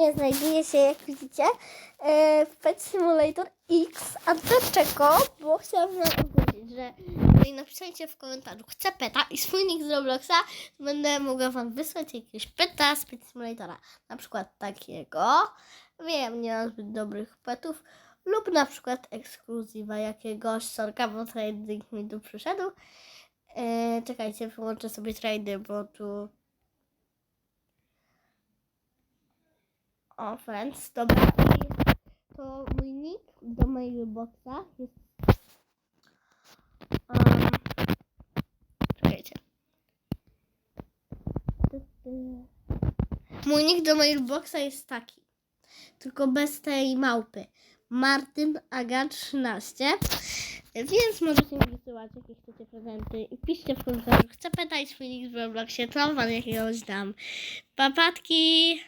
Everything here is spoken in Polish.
Znajduje się, jak widzicie, e, w Pet Simulator X. A dlaczego? Bo chciałam wam powiedzieć, że jeżeli napiszecie w komentarzu chcę peta i swój nick z Robloxa, będę mogła wam wysłać jakiegoś peta z Pet Simulatora. Na przykład takiego. Wiem, nie mam zbyt dobrych petów. Lub na przykład ekskluzywa jakiegoś. Sorka, bo trading mi tu przyszedł. E, czekajcie, wyłączę sobie trady, bo tu... O, friends, dobra. To mój nick do mailboxa jest... Um, czekajcie. Mój nick do mailboxa jest taki. Tylko bez tej małpy. Martyn Aga 13. Więc możecie mi wysyłać jakie chcecie prezenty i piszcie w komentarzu. Chcę pytać nick w Robloxie, to wam jakiegoś dam. Papatki!